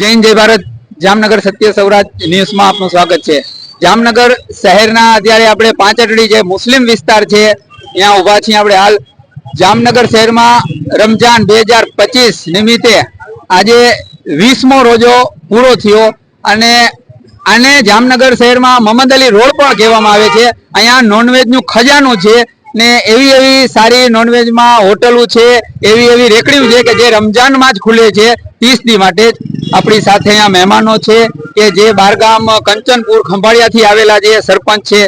જૈન જય ભારત. જામનગર સત્ય સૌરાષ્ટ્ર ન્યૂઝમાં આપનું સ્વાગત છે. જામનગર શહેરના અત્યારે આપણે પાંચટડી જે મુસ્લિમ વિસ્તાર છે, ત્યાં ઊભા છીએ આપણે હાલ. જામનગર શહેરમાં રમજાન બે હજાર પચીસ નિમિત્તે આજે વીસમો રોજો પૂરો થયો અને આને જામનગર શહેરમાં મહમદ અલી રોડ પણ કહેવામાં આવે છે. અહીંયા નોનવેજનું ખજાનું છે ને એવી એવી સારી નોનવેજમાં હોટલો છે, એવી એવી રેકડીઓ છે કે જે રમજાનમાં જ ખુલે છે. ત્રીસ દી માટે આપણી સાથે અહીંયા મહેમાનો છે કે જે બારગામ કંચનપુર ખંભાળિયાથી આવેલા જે સરપંચ છે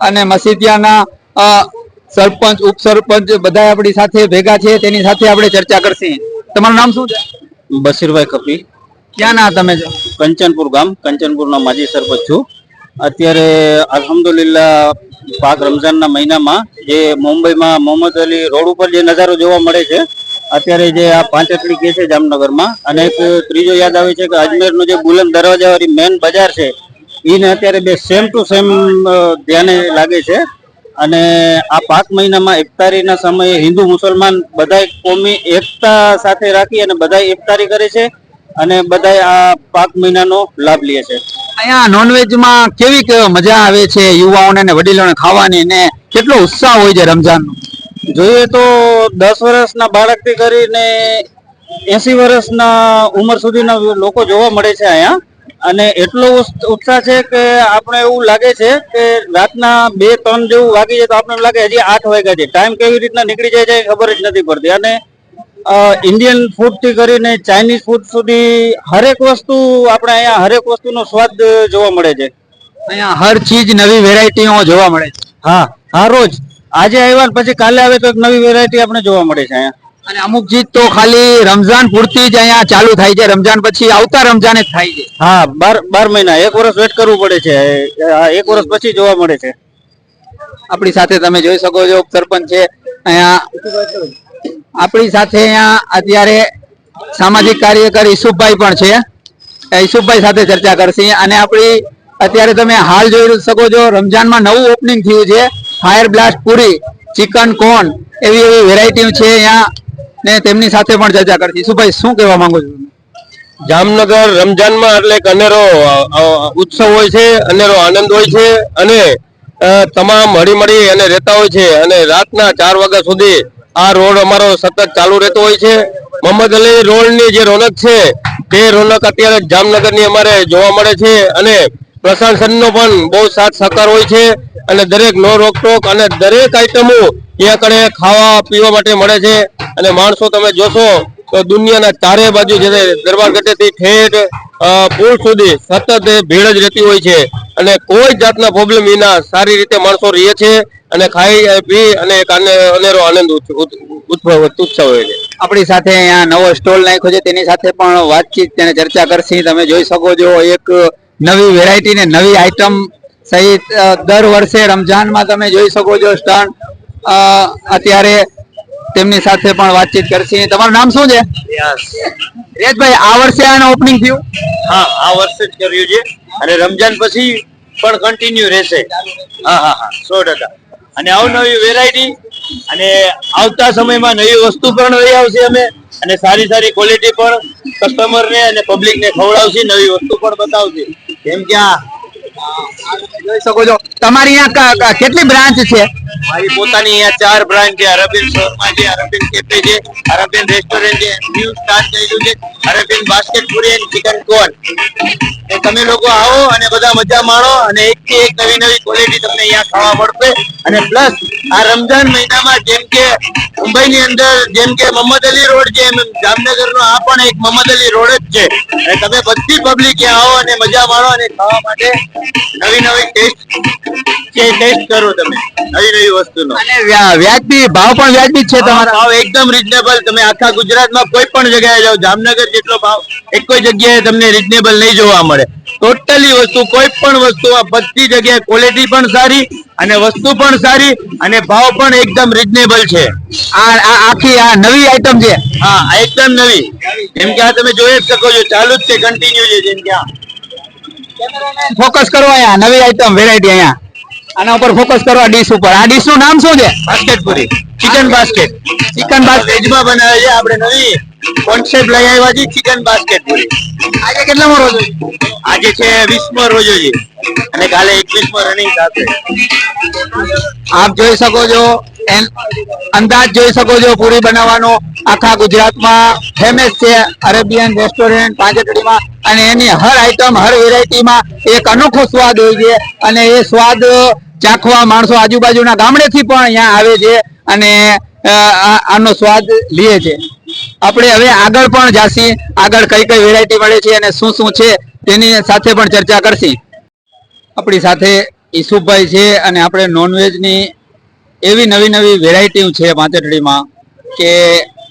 અને મસીદિયાના સરપંચ ઉપસરપંચ બધા આપણી સાથે ભેગા છે. તેની સાથે આપણે ચર્ચા કરશી. તમારું નામ શું છે? બશીરભાઈ કપી. ક્યાં ના તમે કંચનપુર ગામ. કંચનપુરના માજી સરપંચ છું. અત્યારે અલહમદુલિલ્લા પાક રમઝાનના મહિનામાં જે મુંબઈમાં મોહમ્મદ અલી રોડ ઉપર જે નજારો જોવા મળે છે અત્યારે જે આ પાંચટડી કે છે જામનગરમાં, અને એક ત્રીજો યાદ આવે છે કે અજમેરનો જે બુલંદ દરવાજા વાળી મેન બજાર છે એને અત્યારે બે સેમ ટુ સેમ ધ્યાને લાગે છે. અને આ પાક મહિનામાં એકતારીના સમયે હિન્દુ મુસલમાન બધા કોમી એકતા સાથે રાખી અને બધા એકતારી કરે છે અને બધા આ પાક મહિનાનો લાભ લે છે. અહીંયા નોનવેજમાં કેવી કેવી મજા આવે છે? યુવાઓને વડીલોને ખાવાની ને કેટલો ઉત્સાહ હોય છે રમઝાનનો? જોઈએ તો દસ વર્ષના બાળકથી કરીને એસી વર્ષના ઉંમર સુધીના લોકો જોવા મળે છે અહીંયા. અને એટલો ઉત્સાહ છે કે આપણે એવું લાગે છે કે રાતના બે ત્રણ જેવું વાગી જાય તો આપણે એમ લાગે હજી આઠ વાગ્યા છે. ટાઈમ કેવી રીતના નીકળી જાય છે ખબર જ નથી પડતી. અને ઇન્ડિયન ફૂડથી કરીને ચાઇનીઝ ફૂડ સુધી હરેક વસ્તુ આપણે અહીંયા હરેક વસ્તુનો સ્વાદ જોવા મળે છે. અહીંયા હર ચીજ નવી વેરાયટીઓ જોવા મળે છે. હા હા રોજ. આજે આવ્યા ને પછી કાલે આવે તો એક નવી વેરાયટી આપણે જોવા મળે છે અહીંયા. અને અમુક ચીજ તો ખાલી રમઝાન પૂરતી જ અહીંયા ચાલુ થાય છે. રમઝાન પછી આવતા રમઝાન જ થાય છે. હા બાર બાર મહિના. એક વર્ષ વેટ કરવું પડે છે. એક વર્ષ પછી જોવા મળે છે. આપણી સાથે તમે જોઈ શકો છો સરપંચ છે. અહીંયા આપણી સાથે અહીંયા અત્યારે સામાજિક કાર્યકર ઈસુભાઈ પણ છે. ઈસુભાઈ સાથે ચર્ચા કરશે. અને આપણી અત્યારે તમે હાલ જોઈ શકો છો રમઝાનમાં નવું ઓપનિંગ થયું છે. Fire blast puri, chicken corn એવી એવી વેરાયટી છે અહીંયા ને તેમની સાથે પણ ચર્ચા કરતી શું ભાઈ શું કહેવા માંગો છો જામનગર રમજાનમાં એટલે એક અનેરો ઉત્સવ હોય છે, અનેરો આનંદ હોય છે અને તમામ હળી મળી અને રહેતા હોય છે અને રાતના ચાર વાગ્યા સુધી આ રોડ અમારો સતત ચાલુ રહેતો હોય છે. મોહમ્મદ અલી રોડની જે રોનક છે, તે રોનક અત્યારે જામનગરની અમારે જોવા મળે છે અને પ્રશાસનનો પણ બહુ સાથ સહકાર હોય છે અને દરેક નો રોકટોક અને દરેક આઈટમો ત્યાં કણે ખાવા પીવા માટે મળે છે. અને માણસો તમે જોશો તો દુનિયાના ચારે બાજુ જે દરબાર ગઢેથી ઠેઠ પુલ સુધી સતત ભીડ જ રહેતી હોય છે. અને કોઈ જાતના પ્રોબ્લેમ વિના સારી રીતે માણસો રહે છે અને ખાઈ, પી અને અનેરો આનંદ ઉત- ઉત- ઉત્સવ ઉત્સવ હોય છે. આપણી સાથે અહીંયા નવો સ્ટોલ નાખ્યો છે. તેની સાથે પણ વાતચીત તેને ચર્ચા કરશી. તમે જોઈ શકો છો એક નવી વેરાયટી ને નવી આઈટમ સહિત દર વર્ષે રમઝાનમાં તમે જોઈ શકો છો સ્ટન્ટ. અત્યારે તેમની સાથે પણ વાતચીત કરશી. તમારું નામ શું છે? રેજભાઈ આ વર્ષે આનું ઓપનિંગ થયું? હા આ વર્ષે જ કર્યું છે. અને રમજાન પછી પણ કન્ટિન્યુ રહેશે. હા હા હા સો ટકા. અને અવનવી વેરાયટી અને આવતા સમયમાં નવી વસ્તુ પણ લઈ આવશે અમે. અને સારી સારી ક્વોલિટી પણ કસ્ટમરને અને પબ્લિક ને ખવડાવશે નવી વસ્તુ પણ બતાવશે. જેમ કે જોઈ શકો છો તમારી અહીંયા કેટલી બ્રાન્ચ છે મારી પોતાની અહીંયા ચાર બ્રાન્ચ છે અરબિન શોર્મા છે અરબિન કેફે છે અરબિન રેસ્ટોરન્ટ છે ન્યુ સ્ટાર્ટ થયેલું છે Arabian basket puri and chicken corn તો તમે લોકો આવો અને બધા મજા માણો અને એક થી એક નવી નવી ક્વોલિટી તમને અહીંયા ખાવા મળશે. અને પ્લસ આ રમઝાન મહિનામાં જેમ કે મુંબઈની અંદર જેમ કે મોહમ્મદ અલી રોડ છે, એમ જામનગરનો આ પણ એક મોહમ્મદ અલી રોડ જ છે. અને તમે બધી પબ્લિક આવો અને મજા માણો અને ખાવા માટે નવી નવી ટેસ્ટ કે ટેસ્ટ કરો તમે નવી નવી વસ્તુનો. અને વ્યાજબી ભાવ પણ વ્યાજબી છે તમારા. ભાવ એકદમ રીઝનેબલ તમે આખા ગુજરાતમાં કોઈ પણ જગ્યાએ જાઓ જામનગર જેટલો ભાવ એક કોઈ જગ્યાએ તમને રીઝનેબલ નહીં જોવા મળે. ટોટલી વસ્તુ કોઈ પણ વસ્તુ આ બધી જગ્યાએ ક્વોલિટી પણ સારી અને વસ્તુ પણ સારી અને ભાવ પણ એકદમ રીઝનેબલ છે. આ આ આખી આ નવી આઈટમ છે. હા એકદમ નવી. જેમ કે આ તમે જોઈ જ શકો છો ચાલુ જ છે કન્ટિન્યુ છે જેમ કે આ. ફોકસ કરો અહીંયા નવી આઈટમ વેરાયટી અહીંયા. આના ઉપર ફોકસ કરો આ ડીશ ઉપર. આ ડીશનું નામ શું છે? Basket puri. Chicken basket chicken basket વેજમાં બનાવે છે આપણે નવી કોન્સેપ્ટ લઈ આવ્યા છે ચિકન બાસ્કેટ પૂરી. આજે કેટલામો રોજ આજે છે વીસમો રોજો છે. અને કાલે એકવીસમો રનિંગ થશે આપ જોઈ શકો છો એન- અંદાજ જોઈ શકો છો પૂરી બનાવવાનો આખા ગુજરાતમાં. ફેમસ છે અરેબિયન રેસ્ટોરન્ટ પાંચેટડીમાં અને એની હર આઈટમ હર વેરાયટીમાં એક અનોખો સ્વાદ હોય છે. અને એ સ્વાદ ચાખવા માણસો આજુબાજુના ગામડેથી પણ અહીંયા આવે છે અને આનો સ્વાદ લે છે. આપણે હવે આગળ પણ જાસી આગળ કઈ કઈ વેરાયટી મળે છે અને શું શું છે તેની સાથે પણ ચર્ચા કરશી. આપણી સાથે ઈસુભાઈ છે અને આપણે નોનવેજની એવી નવી નવી વેરાયટી છે પાંચટડીમાં કે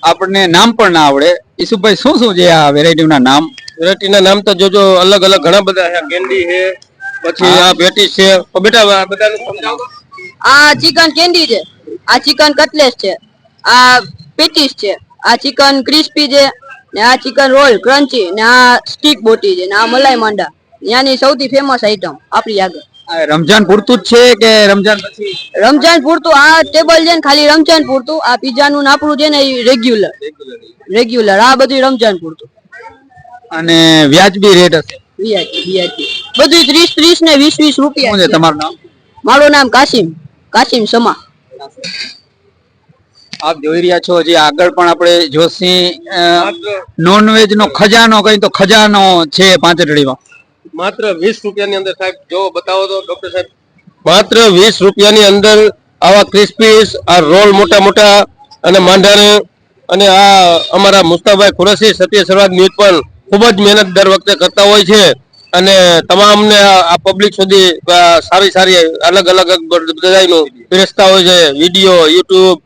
આપણને નામ પણ ના આવડે. ઈસુભાઈ શું શું છે આ વેરાયટીના નામ? વેરાયટીના નામ તો જોજો અલગ અલગ ઘણા બધા છે. કેન્ડી છે પછી આ પેટીસ છે. બેટા આ બધાનું સમજાવો. આ ચિકન કેન્ડી છે. આ ચિકન કટલેસ છે. આ પેટીસ છે. આ ચિકન ક્રિસ્પી છે. ને આ ચિકન રોલ ક્રન્ચી ને આ સ્ટીક બોટી છે ને આ મલાઈ માંડા. ત્યાંની સૌથી ફેમસ આઈટમ આપણી આગળ. આ રમજાન પૂરતું જ છે કે રમજાન પછી? રમજાન પૂરતું આ ટેબલ છે ને ખાલી રમજાન પૂરતું. આ પીઝાનું ને આપણું છે ને એ રેગ્યુલર રેગ્યુલર આ બધું રમજાન પૂરતું. અને વ્યાજબી રેટ હશે? બધું ત્રીસ ત્રીસ ને વીસ વીસ રૂપિયા છે. તમારું નામ? મારું નામ કાસિમ કાસિમ સમા. આપ જોઈ રહ્યા છો હજી આગળ પણ આપણે જોશી નોનવેજ નો ખજાનો કઈ તો ખજાનો છે પાંચડીમાં માત્ર વીસ રૂપિયાની અંદર સાહેબ જો બતાવો તો ડોક્ટર સાહેબ. માત્ર વીસ રૂપિયાની અંદર આવા ક્રિસ્પીસ આ રોલ મોટા મોટા અને માંડાને અને આ અમારા મુસ્તાભાઈ ખુરશી સત્ય સર્વાદ ન્યૂઝ પણ ખૂબ જ મહેનત દર વખતે કરતા હોય છે અને તમામને આ પબ્લિક સુધી સારી સારી અલગ અલગ બધાનું પીરસતા હોય છે. વીડિયો યુટ્યુબ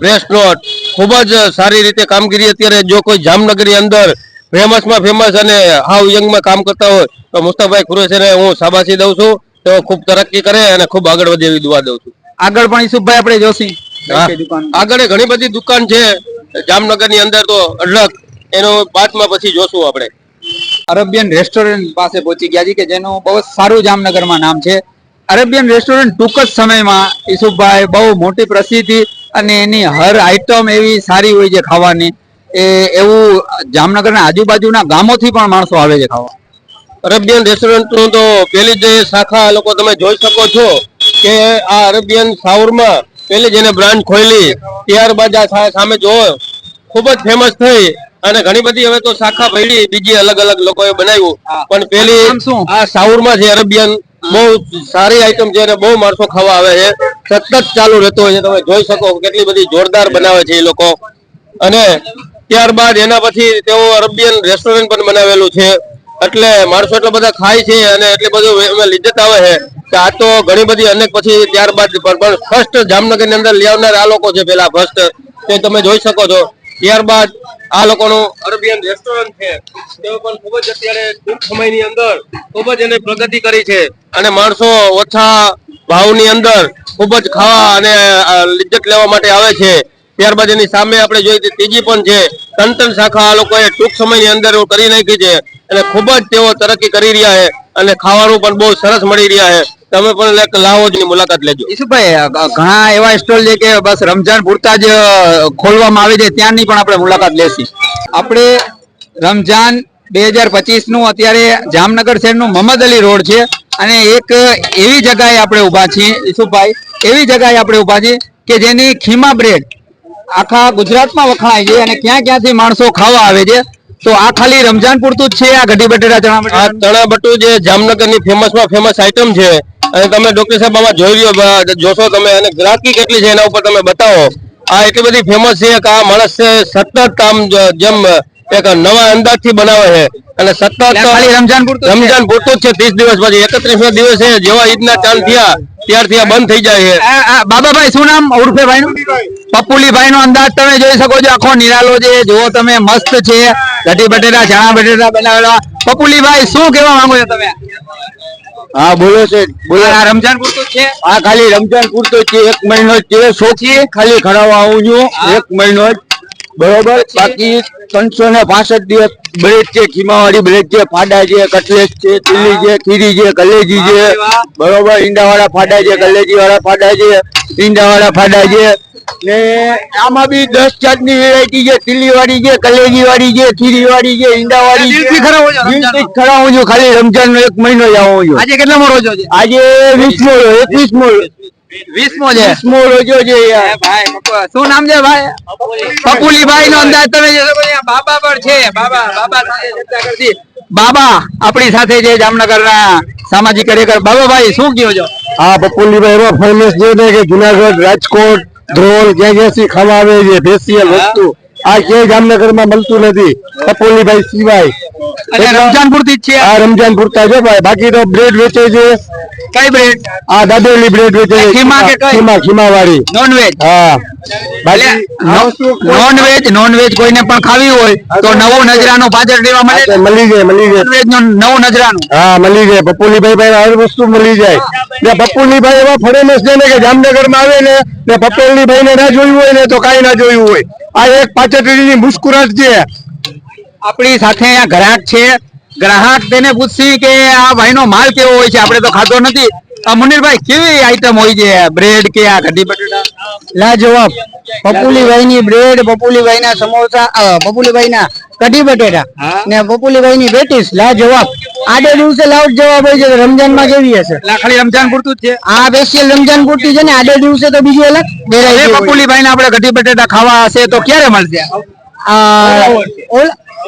પ્રેસ નોટ ખૂબ જ સારી રીતે કામગીરી અત્યારે જો કોઈ જામનગરની અંદર ફેમસમાં ફેમસ અને હાવ યંગમાં કામ કરતા હોય તો મુસ્તાભાઈ ખુરેશીને હું શાબાશી દઉં છું. તેઓ ખૂબ તરક્કી કરે અને ખૂબ આગળ વધે એવી દુઆ દઉં છું. આગળ પણ ઈસુભાઈ આપણે જોશી. આગળ ઘણી બધી દુકાન છે. જામનગરની અંદર તો અઢળક એનો બાદમાં પછી જોશું આપણે. અરેબિયન રેસ્ટોરન્ટ પાસે પહોંચી ગયા છે કે જેનું બહુ સારું જામનગરમાં નામ છે. અરેબિયન રેસ્ટોરન્ટ ટૂંક જ સમયમાં ઈસુભાઈ બહુ મોટી પ્રસિદ્ધિ અને એની હર આઈટમ એવી સારી હોય છે ખાવાની. એ એવું જામનગરના આજુબાજુના ગામોથી પણ માણસો આવે છે ખાવા. અરેબિયન રેસ્ટોરન્ટનું તો પહેલી જે શાખા લોકો તમે જોઈ શકો છો કે આ અરેબિયન સાઉરમાં પહેલી જેને બ્રાન્ડ ખોલી ત્યારબાદ આ સામે જોવો ખૂબ જ ફેમસ થઈ અને ઘણી બધી હવે તો શાખા ભરી બીજી અલગ અલગ લોકોએ બનાવ્યું. પણ પેલી આ સાઉરમાં છે અરેબિયન બહુ સારી આઈટમ છે અને બહુ માણસો ખાવા આવે છે. સતત ચાલુ રહેતો હોય છે. તમે જોઈ શકો કેટલી બધી જોરદાર બનાવે છે એ લોકો. અને ત્યારબાદ એના પછી તેઓ અરેબિયન રેસ્ટોરન્ટ પણ બનાવેલું છે. એટલે માણસો એટલા બધા ખાય છે અને એટલી બધું અમે લિજ્જત આવે છે કે આ તો ઘણી બધી અનેક પછી ત્યારબાદ પણ ફર્સ્ટ જામનગરની અંદર લઈ આવનાર આ લોકો છે પેલા ફર્સ્ટ તે તમે જોઈ શકો છો. ત્યારબાદ આ લોકોનું અરેબિયન રેસ્ટોરન્ટ છે. તેઓ પણ ખૂબ જ અત્યારે ટૂંક સમયની અંદર ખૂબ જ એને પ્રગતિ કરી છે. અને માણસો ઓછા ભાવની અંદર ખૂબ જ ખાવા અને લિજ્જત લેવા માટે આવે છે. ત્યારબાદ એની સામે આપણે જોઈએ ત્રીજી પણ છે. ત્રણ શાખા આ લોકોએ ટૂંક સમયની અંદર કરી નાખી છે. અને ખૂબ જ તેઓ તરક્કી કરી રહ્યા છે. અને ખાવાનું પણ બહુ સરસ મળી રહ્યા છે. તમે પણ એક જ મુલાકાત લેજો. ઈશુભાઈ ઘણા એવા સ્ટોલ છે કે બસ રમજાન પૂરતા જ ખોલવામાં આવે છે, ત્યાંની પણ આપણે મુલાકાત લેશી. આપણે રમઝાન બે હજાર પચીસનું અત્યારે જામનગર શહેરનું મહમદ અલી રોડ છે અને એક એવી જગાએ આપણે ઊભા છીએ ઈસુભાઈ એવી જગાએ આપણે ઊભા છીએ કે જેની ખીમા બ્રેડ આખા ગુજરાતમાં વખણાય છે અને ક્યાં ક્યાંથી માણસો ખાવા આવે છે. તો આ ખાલી રમજાન પૂરતું છે આ કઢી બટેટા ચણા આ ચણા બટુ જે જામનગરની ફેમસમાં ફેમસ આઈટમ છે અને તમે ડોક્ટર સાહેબ આમાં જોઈ રહ્યો જોશો તમે અને ગ્રાહકી કેટલી છે એના ઉપર તમે બતાવો. આ એટલી બધી ફેમસ છે કે આ માણસ છે સતત આમ જેમ એક નવા અંદાજથી બનાવે છે. અને સતત રમજાન પૂરતું જ છે? રમજાન પૂરતું જ છે ત્રીસ દિવસ પછી એકત્રીસ દિવસે જેવા ઈદના ચાંદ થયા ત્યારથી આ બંધ થઈ જાય છે. બાબાભાઈ શું નામ? ઉર્ફે ભાઈ નું પપ્પુલીભાઈ નો અંદાજ તમે જોઈ શકો છો. આખો નિરાલો છે. જુઓ તમે મસ્ત છે. કઢી બટેટા ચણા બટેટા બનાવેલા. પપ્પુલીભાઈ શું કેવા માંગો છો તમે? હા બોલો છે. બોલો. આ રમજાન પૂરતું છે? હા ખાલી રમજાન પૂરતું છે. એક મહિનો જ છે. શોખી ખાલી ખરાવા આવું છું. એક મહિનો જ. બરોબર? બાકી ત્રણસો ને પાસઠ દિવસ બ્રેડ છે. ખીમાવાળી બ્રેડ છે. ફાડા છે. કટલેટ છે. ચીલી છે. ખીરી છે. કલેજી છે. બરોબર? ઈંડા વાળા ફાડા છે. કલેજી વાળા ફાડા છે. ઈંડા વાળા ફાડા છે. ને આમાં બી દસ જાતની વેરાયટી છે. તીલી વાળી છે કલેજી વાળી છે ખીરી વાળી છે. ઈંડા વાળી છે ખરાબ હોય છે ખાલી રમજાન નો એક મહિનો જ આવું છું આજે કેટલામો રોજો છે? આજે વીસમો એકવીસમો વીસમો છે? વીસમો રોજો છે ભાઈ શું નામ છે ભાઈ? પપુલીભાઈ નો અંદાજ તમે બાબા પણ છે. બાબા બાબા સાથે ચર્ચા કરશી બાબા આપણી સાથે છે જામનગરના સામાજિક કાર્યકર. બાબાભાઈ શું કયો છો? હા પપુલીભાઈ એવા ફેમસ છે ને કે જુનાગઢ રાજકોટ ધ્રોલ ખાવા આવે છે? ફેશિયલ વસ્તુ. આ ક્યાંય જામનગરમાં મળતું નથી. કપોલીભાઈ સિવાય. રમજાન પૂરતી જ છે આ. રમજાન પૂરતા છે ભાઈ. બાકી તો બ્રેડ વેચે છે. કઈ બ્રેડ આ દાબેલી બ્રેડ વેચે છે. ખીમા કે કઈ? ખીમા ખીમા વાળી નોન વેજ હા વસ્તુ નોન વેજ નોન વેજ કોઈને પણ ખાવી હોય તો નવું નજરાનું પાછળ દેવા આ મળી જાય મળી જાય. વેજનું નવું નજરાનું. હા મળી જાય. પપ્પુલીભાઈ પાસે હર વસ્તુ મળી જાય. ને પપ્પુલીભાઈ એવા ફરેમસ છે ને કે જામનગરમાં આવે ને ને પપ્પુલીભાઈ ને ના જોયું હોય ને તો કઈ ના જોયું હોય. આ એક પાછળની મુસ્કુરાટ છે. આપણી સાથે અહીંયા ગ્રાહક છે. ગ્રાહક તેને પૂછશી કે આ ભાઈનો માલ કેવો હોય છે? આપણે તો ખાતો નથી. આ મુનીરભાઈ કેવી આઈટમ હોય છે? બ્રેડ કે આ કઢી બટેટા? લાજવાબ. પપુલીભાઈ ની બ્રેડ પપુલીભાઈ ના સમોસા પપુલીભાઈ ના કઢી બટેટા ને પપુલીભાઈ ની પેટીસ લાજવાબ. આડે દિવસે લાઉટ જવાબ હોય છે રમજાનમાં કેવી હશે? ખાલી રમજાન પૂરતું જ છે. આ સ્પેશિયલ રમજાન પૂરતી છે ને આડે દિવસે તો બીજું અલગ વેરાયટી પપુલીભાઈ ને આપણે કઢી બટેટા ખાવા હશે તો ક્યારે મળશે?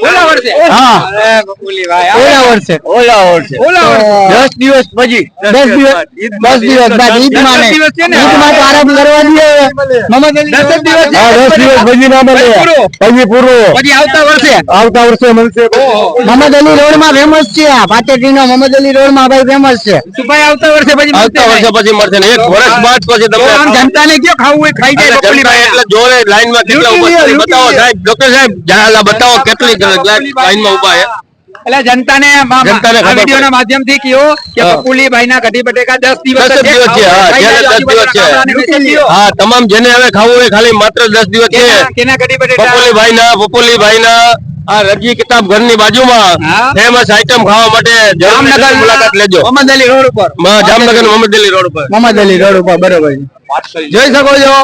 ઓલા વર્ષે? હા. અરે પપુલીભાઈ ઓલા વર્ષે. ઓલા વર્ષે. ઓલા વર્ષે. દસ દિવસ પછી. દસ દિવસ દસ દિવસ બાદ ઈદમાં દસ ને. દિવસ છે ને? ઈદમાં તો આરામ કરવા દઈએ મમદ અલી દિવસ હા દસ દિવસ પછી ના મળે પછી પૂરું. પછી આવતા વર્ષે. આવતા વર્ષે મળશે મમદ અલી રોડમાં ફેમસ છે આ. પાટેટી નો મમદ અલી રોડમાં ભાઈ ફેમસ છે. સુભાઈ આવતા વર્ષે પછી આવતા વર્ષે પછી મળશે ને. એક વર્ષ બાદ પછી તો આમ તમને જનતાને કયો ખાવું હોય? ખાઈ જાય જોડે લાઈનમાં એટલે જોરે લાઈનમાં કેટલા ઊભા બતાવો સાહેબ. ડોક્ટર સાહેબ જરા બતાવો કેટલી લાઈનમાં ઊભા છે. એટલે જનતાને આ વિડીયોના માધ્યમથી કહો કે પપુલીભાઈ ના કઢી બટેકા દસ દિવસ દસ જ દિવસ છે હા ખાઈ જેને દિવસ છે. આજુબાજુના ગામડાને વેચી દ્યો. હા તમામ જેને હવે ખાવું હોય ખાલી માત્ર દસ દિવસ છે. કેના- કઢી ના પપોલીભાઈ ના આ રજી કિતાબ ઘરની બાજુમાં ફેમસ આઈટમ ખાવા માટે જામનગર જામનગર મુલાકાત લેજો. મોહમ્મદ અલી રોડ ઉપર. જામનગર મોહમ્મદ અલી રોડ ઉપર. મોહમ્મદ અલી રોડ ઉપર બરોબર. જોઈ શકો છો.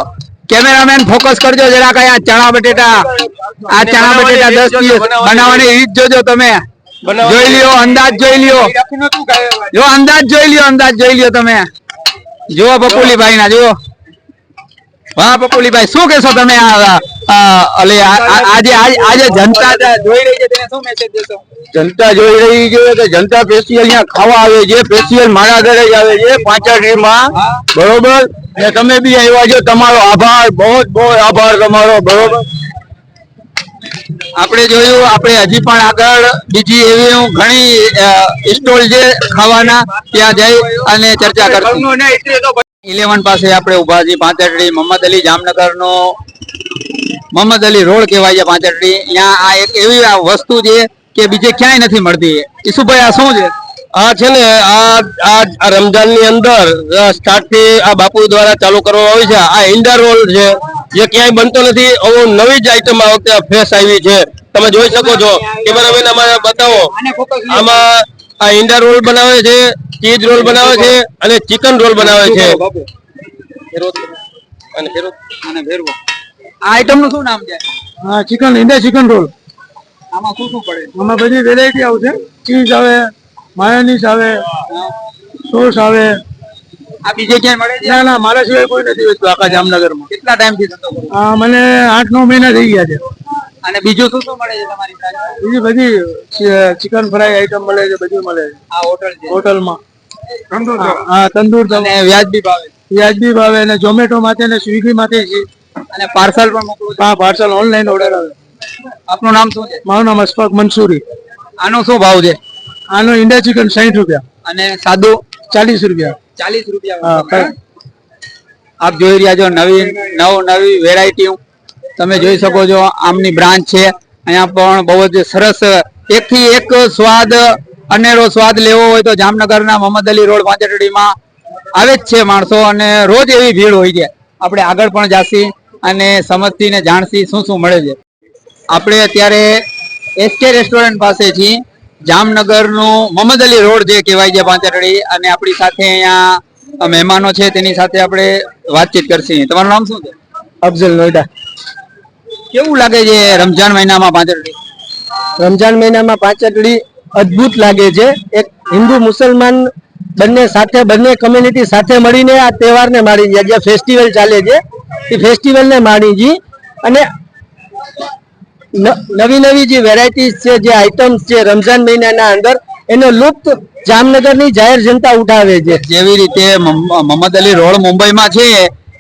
કેમેરામેન ફોકસ કરજો જરા કઈ આ ચણા બટેટા. આ ચણા બટેટા દસ દિવસ બનાવવાની રીત. જોજો તમે. જોઈ લ્યો અંદાજ જોઈ લ્યો. જો અંદાજ જોઈ લ્યો અંદાજ જોઈ લ્યો તમે. જુઓ પપુલીભાઈ ના જુઓ. હા પપુલીભાઈ શું કેશો તમે આ આ, અલે આ- આ- આજે આજે- આજે જનતા જોઈ રહી છે તેને શું મેસેજ દેશો? જનતા જોઈ રહી છે કે જનતા સ્પેશિયલ અહીંયા ખાવા આવે છે સ્પેશિયલ મારા ઘરે જ આવે છે પાંચાડીમાં બરોબર? ને તમે બી આવ્યા છો તમારો આભાર બહુ જ બહુ આભાર તમારો બરોબર? આપણે જોયું આપણે હજી પણ આગળ બીજી એવી ઘણી સ્ટોલ છે ખાવાના ત્યાં જઈ અને ચર્ચા કરશું. ઇલેવન પાસે આપણે ઊભા છીએ પાંચરડી મોહમ્મદ અલી જામનગર નો મોહમ્મદ અલી રોડ કહેવાય છે પાંચરડી. ત્યાં આ એક એવી વસ્તુ છે કે બીજે ક્યાંય નથી મળતી. ઈસુભાઈ આ શું છે? આ છે ને આ આ આ ની અંદર સ્ટાર્ટથી આ બાપુ દ્વારા ચાલુ કરવામાં આવી છે. આ ઈંડા રોલ છે જે ક્યાંય બનતો નથી આવો નવી જ આઈટમ આ વખતે ફ્રેશ આવી છે. તમે જોઈ શકો છો. કેમેરામેન અમારે બતાવો. આમાં આ ઈંડા રોલ બનાવે છે ચીઝ રોલ બનાવે છે અને ચિકન રોલ બનાવે છે. આ આઈટમનું શું નામ છે? હા ચિકન ઇન્ડિયા ચિકન રોલ. આમાં શું શું પડે? આમાં બધી વેરાયટી આવશે. ચીઝ આવે માયોનીઝ આવે સોસ આવે. આ બીજે ક્યાંય મળે છે? ના ના મારા સિવાય કોઈ નથી વેચતું આખા જામનગરમાં. કેટલા ટાઈમથી ધંધો કરો આ મને આઠ નવ મહિના થઈ ગયા છે. અને બીજું શું શું મળે છે તમારી પાસે? બીજી બધી ચિકન ફ્રાય આઈટમ મળે છે બધું મળે છે. આ હોટલ છે? હોટલમાં. હા તંદૂર અને વ્યાજબી ભાવે વ્યાજબી ભાવે અને ઝોમેટો માટે ને સ્વિગી માટે છે. અને પાર્સલ પણ મોકલું હા પાર્સલ ઓનલાઈન ઓર્ડર આવે. આપનું નામ શું છે? મારું નામ અશફાક મંસૂરી. આનો શું ભાવ છે? આનો ઇન્ડિયા ચિકન સાઠ રૂપિયા. અને સાદું? ચાલીસ રૂપિયા. ચાલીસ રૂપિયા આપ જોઈ રહ્યા છો નવી નવ નવી વેરાયટી તમે જોઈ શકો છો આમની બ્રાન્ચ છે. અહીંયા પણ બહુ જ સરસ એક થી એક સ્વાદ અનેરો સ્વાદ લેવો હોય તો જામનગરના મોહમ્મદ અલી રોડ પાંચટડીમાં આવે જ છે માણસો અને રોજ એવી ભીડ હોય છે. આપણે આગળ પણ જાસી અને સમજતી ને જાણસી શું શું મળે છે. આપણે અત્યારે એસકે રેસ્ટોરન્ટ પાસે છીએ. જામનગરનું મોહમ્મદ અલી રોડ જે કહેવાય છે પાંચરડી અને આપણી સાથે અહીંયા મહેમાનો છે તેની સાથે આપણે વાતચીત કરશું. તમારું નામ શું છે? અફઝલ નોઈડા. કેવું લાગે છે રમજાન મહિનામાં પાંચરડી રમજાન મહિનામાં પાંચરડી અદ્ભુત લાગે છે. એક હિન્દુ મુસલમાન બંને સાથે બંને કમ્યુનિટી સાથે મળીને આ તહેવારને માણી છે જે ફેસ્ટિવલ ચાલે છે. એ ફેસ્ટિવલને માણી જી અને નવી નવી જે વેરાયટીઝ છે જે આઇટમ્સ છે રમઝાન મહિનાના અંદર એનો લુપ્ત જામનગરની જાહેર જનતા ઉઠાવે છે. જેવી રીતે મમ- મોહમ્મદ અલી રોડ મુંબઈમાં છે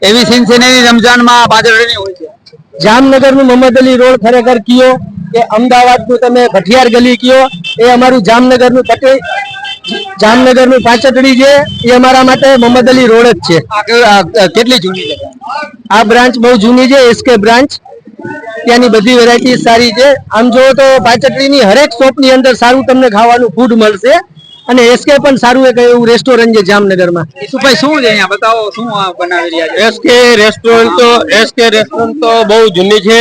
એવી સિનસિનેરી રમજાનમાં પાંચરડીની હોય છે. જામનગરનું મોહમ્મદ અલી રોડ ખરેખર કયો? કે અમદાવાદનું તમે ભઠિયાર ગલી કયો? એ અમારું જામનગરનું પટેલ જામનગરનું પાંચટડી છે એ અમારા માટે મોહમ્મદ અલી રોડ જ છે. કેટલી જૂની છે આ બ્રાન્ચ બહુ જૂની છે એસકે બ્રાન્ચ. ત્યાંની બધી વેરાયટી સારી છે. આમ જોવો તો પાંચટડીની હરેક શોપની અંદર સારું તમને ખાવાનું ફૂડ મળશે. અને એસકે પણ સારું એક એવું રેસ્ટોરન્ટ છે જામનગરમાં. ઈસુભાઈ શું છે અહીંયા? બતાવો શું બનાવી રહ્યા છે? એસકે રેસ્ટોરન્ટ તો એસકે રેસ્ટોરન્ટ તો બહુ જૂની છે.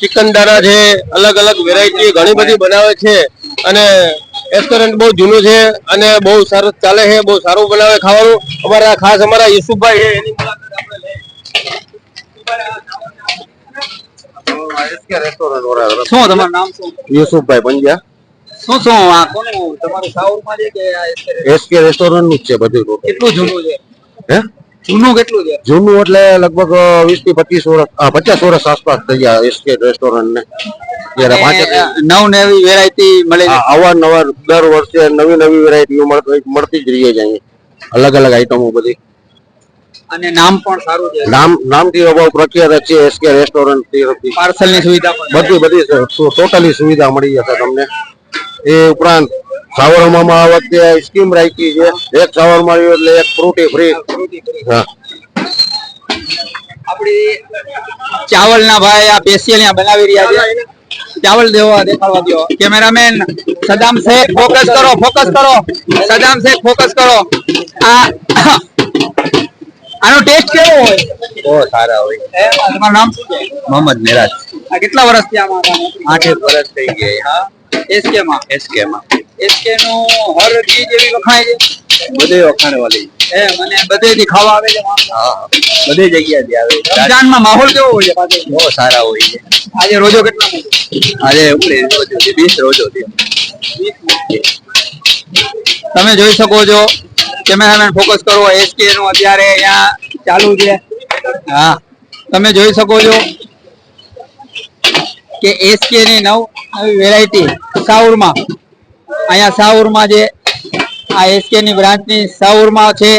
ચિકન દારા છે અલગ અલગ વેરાયટી ઘણી બધી બનાવે છે. અને રેસ્ટોરન્ટ બહુ જૂનું છે અને બહુ સરસ ચાલે છે બહુ સારું બનાવે ખાવાનું. અમારા ખાસ અમારા યુસુફભાઈ છે એની મુલાકાત આપણે લઈએ. શું તમારું નામ શું? યુસુફભાઈ પંજા શું શું આ કોનું? તમારું સાઉથમાં છે કે આ એસકે રેસ્ટોરન્ટ? નું જ છે બધું કેટલું જૂનું છે? હે? જૂનું કેટલું છે? જૂનું એટલે લગભગ વીસથી પચીસ વર્ષ પચાસ વર્ષ આસપાસ થઈ ગયા એસકે રેસ્ટોરન્ટ ને. નવ નવી વેરાયટી મળે અવારનવાર દર વર્ષે નવી નવી વેરાયટીઓ મળતી જ રહીએ છે અહીંયા અલગ અલગ આઈટમો બધી. અને નામ પણ સારું છે. નામ નામથી અભાવ પ્રખ્યાત છે એસકે રેસ્ટોરન્ટ તરફથી પાર્સલની સુવિધા બધી બધી ટોટલી સુવિધા મળી જશે તમને. એ ઉપરાંત સાવરમામાં આ વખતે સ્કીમ રાખી છે. એક આવ્યું એટલે એક ફ્રૂટી ફ્રી હા. આપણી ચાવલ ના ભાઈ આ સ્પેશિયલ અહીંયા બનાવી રહ્યા છે. ચાવલ દેવા દેખાડવા દો કેમેરામેન સદામ શેખ ફોકસ કરો ફોકસ કરો. સદામ શેખ ફોકસ કરો. આ આનો ટેસ્ટ કેવો હોય? બહુ સારા હોય. તમારું નામ શું છે? મોહમ્મદ મેરાજ. આ કેટલા વર્ષથી આમાં આઠ વર્ષ થઈ ગયા એસકે માં એસકે માં એસકે નું હર ચીજ એવી વખાય છે? બધે વખાણ વાળી એ મને બધે ખાવા આવે છે. હા બધી જગ્યાથી આવે. રમજાનમાં માહોલ કેવો હોય છે? બહુ સારા હોય છે. આજે રોજો કેટલા આજે ઉપરે રોજો છે વીસ રોજો છે. તમે જોઈ શકો છો કેમેરામેન ફોકસ કરો એસકે નું અત્યારે અહીંયા ચાલુ છે. હા, તમે જોઈ શકો છો કે એસકે ની નવ નવી વેરાયટી સાઉરમાં. અહીંયા સાઉરમાં જે આ એસકે ની બ્રાન્ચની સાઉરમાં છે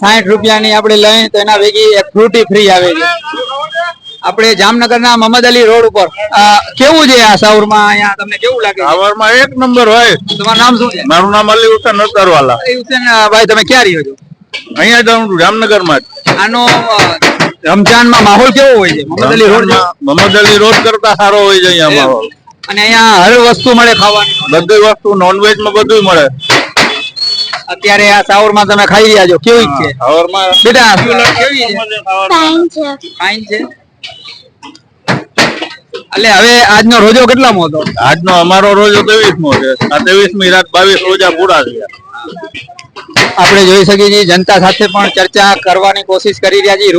સાઠ રૂપિયાની આપણે લઈએ તો એના ભેગી એક ફ્રૂટી ફ્રી આવે છે. આપણે જામનગરના મહમદ અલી રોડ ઉપર. આ કેવું છે આ સાઉરમાં અહીંયા? તમને કેવું લાગે છે? ખાવામાં એક નંબર હોય. તમારું નામ શું છે? મારું નામ અલી હુસેન નસરવાલા. અરે હુસેન ભાઈ તમે ક્યાં રહ્યો છો? અહીંયા જાઉં છું જામનગરમાં આનો રમજાનમાં માહોલ કેવો હોય છે? મહમદ અલી રોડ મહમદ અલી રોડ કરતા સારો હોય છે અહીંયા માહોલ. અને અહીંયા હર વસ્તુ મળે ખાવાની? બધી વસ્તુ નોનવેજમાં બધું મળે. અત્યારે આ સાવરમાં તમે ખાઈ રહ્યા છો. કેવી છે? હવારમાં બેટા કેવી છે? ફાઇન છે. ફાઇન છે? એટલે હવે આજનો રોજો કેટલામો હતો? આજનો અમારો રોજો ત્રેવીસ મો છે. આ ત્રેવીસ મી રાત બાવીસ રોજા પૂરા થયા. આપણે જોઈ શકીએ છીએ જનતા સાથે પણ ચર્ચા કરવાની કોશિશ કરી રહ્યા છીએ.